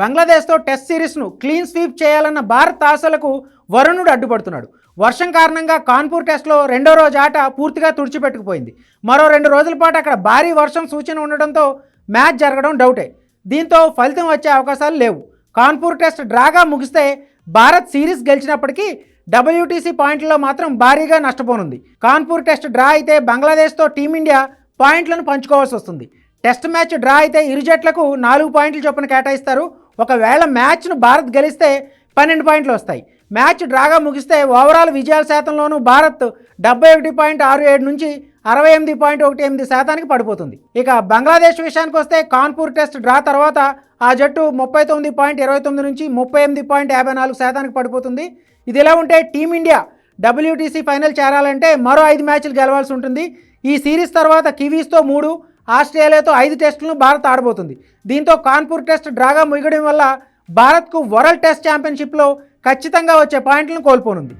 బంగ్లాదేశ్తో test సిరీస్ను clean sweep చేయాలన్న భారత్ ఆశలకు వరుణుడు అడ్డుపడుతున్నాడు. వర్షం కారణంగా కాన్పూర్ టెస్ట్లో రెండో రోజు ఆట పూర్తిగా తుడిచిపెట్టుకుపోయింది. మరో రెండు రోజుల పాటు అక్కడ భారీ వర్షం సూచన ఉండడంతో మ్యాచ్ జరగడం డౌటే. దీంతో ఫలితం వచ్చే అవకాశాలు లేవు. కాన్పూర్ టెస్ట్ డ్రాగా ముగిస్తే భారత్ సిరీస్ గెలిచినప్పటికీ డబ్ల్యూటీసీ పాయింట్లలో మాత్రం భారీగా నష్టపోనుంది. కాన్పూర్ టెస్ట్ డ్రా అయితే బంగ్లాదేశ్తో టీమిండియా పాయింట్లను పంచుకోవాల్సి వస్తుంది. టెస్ట్ మ్యాచ్ డ్రా అయితే ఇరు జట్లకు నాలుగు పాయింట్ల చొప్పున కేటాయిస్తారు ఒకవేళ మ్యాచ్ను భారత్ గెలిస్తే పన్నెండు పాయింట్లు వస్తాయి. మ్యాచ్ డ్రాగా ముగిస్తే ఓవరాల్ విజయాల శాతంలోనూ భారత్ డెబ్బై ఒకటి పాయింట్ ఆరు ఏడు నుంచి అరవై ఎనిమిది పాయింట్ ఒకటి ఎనిమిది శాతానికి పడిపోతుంది. ఇక బంగ్లాదేశ్ విషయానికి వస్తే కాన్పూర్ టెస్ట్ డ్రా తర్వాత ఆ జట్టు ముప్పై తొమ్మిది పాయింట్ ఇరవై తొమ్మిది నుంచి ముప్పై ఎనిమిది పాయింట్ యాభై నాలుగు శాతానికి పడిపోతుంది. ఇది ఇలా ఉంటే టీమిండియా డబ్ల్యూటీసీ ఫైనల్ చేరాలంటే మరో ఐదు మ్యాచ్లు గెలవాల్సి ఉంటుంది. ఈ సిరీస్ తర్వాత కివీస్తో మూడు ఆస్ట్రేలియాతో ఐదు టెస్టులను భారత్ ఆడబోతుంది. దీంతో కాన్పూర్ టెస్ట్ డ్రాగా ముగియడం వల్ల భారత్కు వరల్డ్ టెస్ట్ ఛాంపియన్షిప్లో ఖచ్చితంగా వచ్చే పాయింట్లను కోల్పోనుంది.